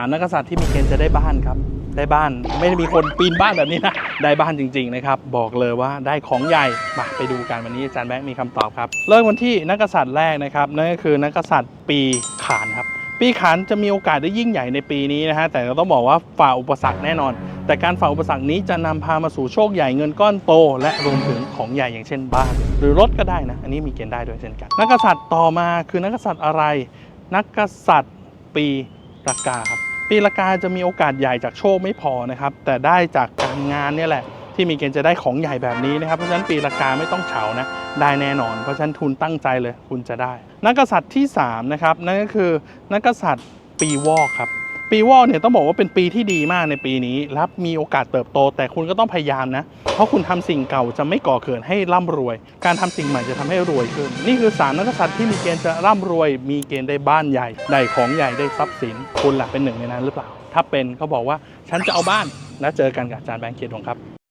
ามนักกษัตริย์ที่มีเกณฑ์จะได้บ้านครับ ได้บ้านไม่ได้มีคนปีนบ้านแบบนี้นะได้บ้านจริง ๆนะครับ บอกเลยว่าได้ของใหญ่มาไปดูกันวันนี้อาจารย์แบงค์มีคำตอบครับ เริ่มกันที่นักกษัตริย์แรกนะครับนั่นก็คือนักกษัตริย์ปีขานครับ ปีขานจะมีโอกาสได้ยิ่งใหญ่ในปีนี้นะฮะแต่ก็ต้องบอกว่าฝ่าอุปสรรคแน่นอนแต่การฝ่าอุปสรรคนี้จะนำพามาสู่โชคใหญ่เงินก้อนโต และรวมถึงของใหญ่อย่างเช่นบ้าน หรือรถก็ได้นะ อันนี้มีเกณฑ์ได้ด้วยเช่นกัน นักกษัตริย์ต่อมาคือนักกษัตริย์อะไร นักษัตริย์ปีรากาครับ ปีละกาจะมีโอกาสใหญ่จากโชคไม่พอนะครับ แต่ได้จากการงานเนี่ยแหละที่มีเกณฑ์จะได้ของใหญ่แบบนี้นะครับ เพราะฉะนั้นปีละกาไม่ต้องเฉานะ ได้แน่นอน เพราะฉะนั้นทุนตั้งใจเลยคุณจะได้ นักกษัตริย์ที่3นะครับนั่นก็คือนักกษัตริย์ปีวอกครับ ปีวอกเนี่ยต้องบอกว่าเป็นปีที่ดีมากในปีนี้รับมีโอกาสเติบโต แต่คุณก็ต้องพยายามนะ เพราะคุณทำสิ่งเก่าจะไม่ก่อเกิดให้ร่ำรวย การทำสิ่งใหม่จะทำให้รวยขึ้น นี่คือสามนักษัตริย์ที่มีเกณฑ์จะร่ำรวย มีเกณฑ์ได้บ้านใหญ่ ได้ของใหญ่ได้ทรัพย์สิน คุณล่ะเป็นหนึ่งในนั้นหรือเปล่า ถ้าเป็นเขาบอกว่าฉันจะเอาบ้านแล้วเจอกันกับอาจารย์แบงค์เกียรติวงศ์ครับ